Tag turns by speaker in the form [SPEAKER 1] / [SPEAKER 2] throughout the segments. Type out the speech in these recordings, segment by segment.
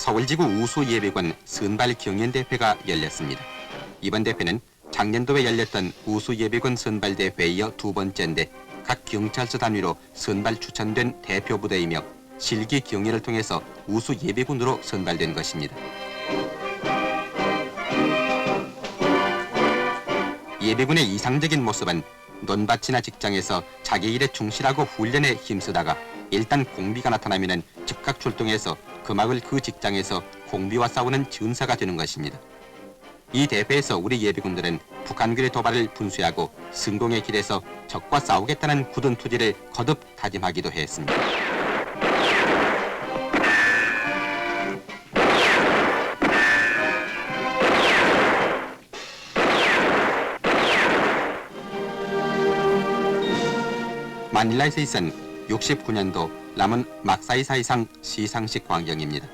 [SPEAKER 1] 서울지구 우수 예비군 선발 경연 대회가 열렸습니다. 이번 대회는 작년도에 열렸던 우수 예비군 선발 대회에 이어 두 번째인데 각 경찰서 단위로 선발 추천된 대표 부대이며 실기 경연을 통해서 우수 예비군으로 선발된 것입니다. 예비군의 이상적인 모습은 논밭이나 직장에서 자기 일에 충실하고 훈련에 힘쓰다가 일단 공비가 나타나면 즉각 출동해서 그 마을 그 직장에서 공비와 싸우는 전사가 되는 것입니다. 이 대회에서 우리 예비군들은 북한군의 도발을 분수하고 성공의 길에서 적과 싸우겠다는 굳은 투지를 거듭 다짐하기도 했습니다. 마닐라에서 있은 69년도 남은 막사이 사이상 시상식 광경입니다.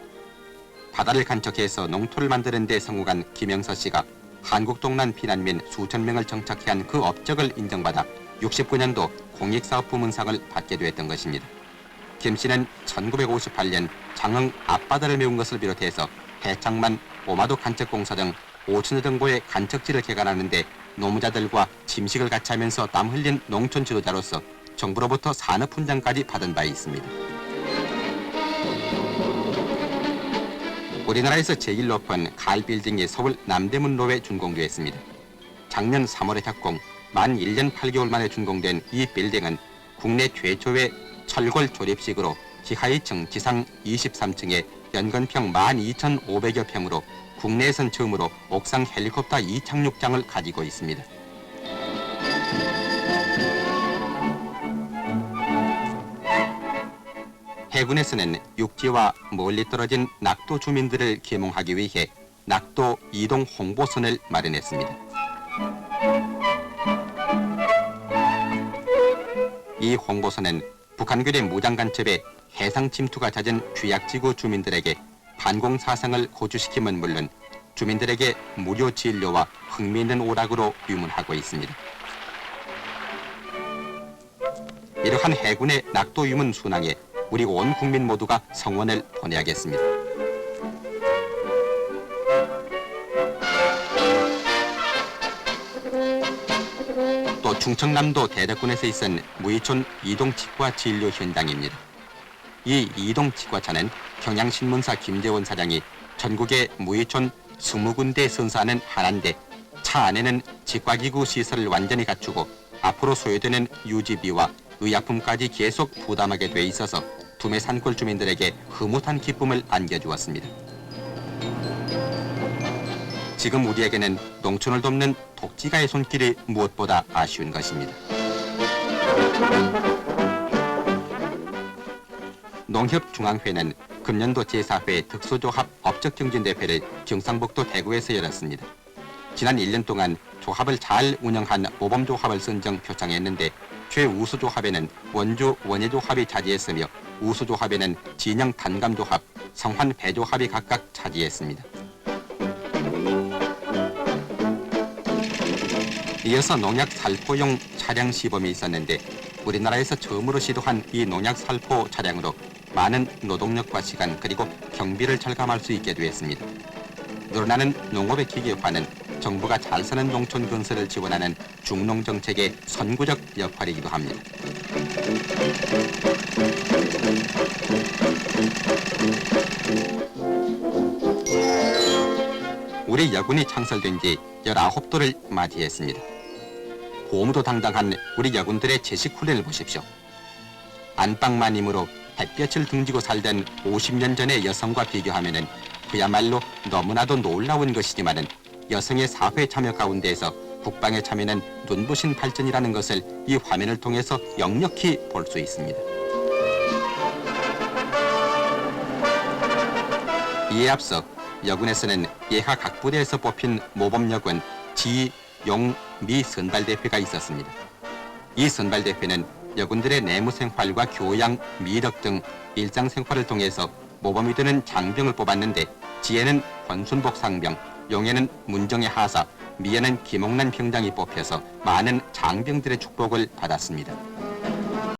[SPEAKER 1] 바다를 간척해서 농토를 만드는 데 성공한 김영서 씨가 한국 동란 피난민 수천 명을 정착해 한 그 업적을 인정받아 69년도 공익사업 부문상을 받게 되었던 것입니다. 김 씨는 1958년 장흥 앞바다를 메운 것을 비롯해서 해창만, 오마도 간척공사 등 5천여 정도의 간척지를 개간하는데 노무자들과 짐식을 같이 하면서 땀 흘린 농촌 지도자로서 정부로부터 산업 훈장까지 받은 바 있습니다. 우리나라에서 제일 높은 가을 빌딩이 서울 남대문로에 준공되었습니다. 작년 3월에 착공, 만 1년 8개월 만에 준공된 이 빌딩은 국내 최초의 철골 조립식으로 지하 2층, 지상 23층에 연건평 12,500여 평으로 국내에선 처음으로 옥상 헬리콥터 이착륙장을 가지고 있습니다. 해군에서는 육지와 멀리 떨어진 낙도 주민들을 계몽하기 위해 낙도 이동 홍보선을 마련했습니다. 이 홍보선은 북한군의 무장 간첩에 해상 침투가 잦은 취약지구 주민들에게 반공 사상을 고주시킴은 물론 주민들에게 무료 진료와 흥미있는 오락으로 유문하고 있습니다. 이러한 해군의 낙도 유문 순항에 우리 온 국민 모두가 성원을 보내야겠습니다. 또 충청남도 대덕군에서 있은 무이촌 이동치과 진료 현장입니다. 이 이동치과차는 경향신문사 김재원 사장이 전국의 무이촌 20군데 선사하는 하나인데 차 안에는 치과기구 시설을 완전히 갖추고 앞으로 소요되는 유지비와 의약품까지 계속 부담하게 돼 있어서 두메 산골 주민들에게 흐뭇한 기쁨을 안겨주었습니다. 지금 우리에게는 농촌을 돕는 독지가의 손길이 무엇보다 아쉬운 것입니다. 농협중앙회는 금년도 제4회 특수조합 업적경진대회를 경상북도 대구에서 열었습니다. 지난 1년 동안 조합을 잘 운영한 모범조합을 선정 표창했는데 최우수조합에는 원주 원예조합이 차지했으며 우수조합에는 진영 단감조합, 성환 배조합이 각각 차지했습니다. 이어서 농약 살포용 차량 시범이 있었는데 우리나라에서 처음으로 시도한 이 농약 살포 차량으로 많은 노동력과 시간 그리고 경비를 절감할 수 있게 되었습니다. 늘어나는 농업의 기계화는 정부가 잘 사는 농촌 건설을 지원하는 중농 정책의 선구적 역할이기도 합니다. 우리 여군이 창설된 지 19도를 맞이했습니다. 고무도 당당한 우리 여군들의 제식 훈련을 보십시오. 안방마님으로 햇볕을 등지고 살던 50년 전의 여성과 비교하면 그야말로 너무나도 놀라운 것이지만은 여성의 사회 참여 가운데에서 국방에 참여는 눈부신 발전이라는 것을 이 화면을 통해서 역력히 볼 수 있습니다. 이에 앞서 여군에서는 예하 각 부대에서 뽑힌 모범여군 지, 용, 미 선발대회가 있었습니다. 이 선발대회는 여군들의 내무 생활과 교양, 미덕 등 일상 생활을 통해서 모범이 되는 장병을 뽑았는데 지에는 권순복 상병, 용에는 문정의 하사, 미에는 김옥란 병장이 뽑혀서 많은 장병들의 축복을 받았습니다.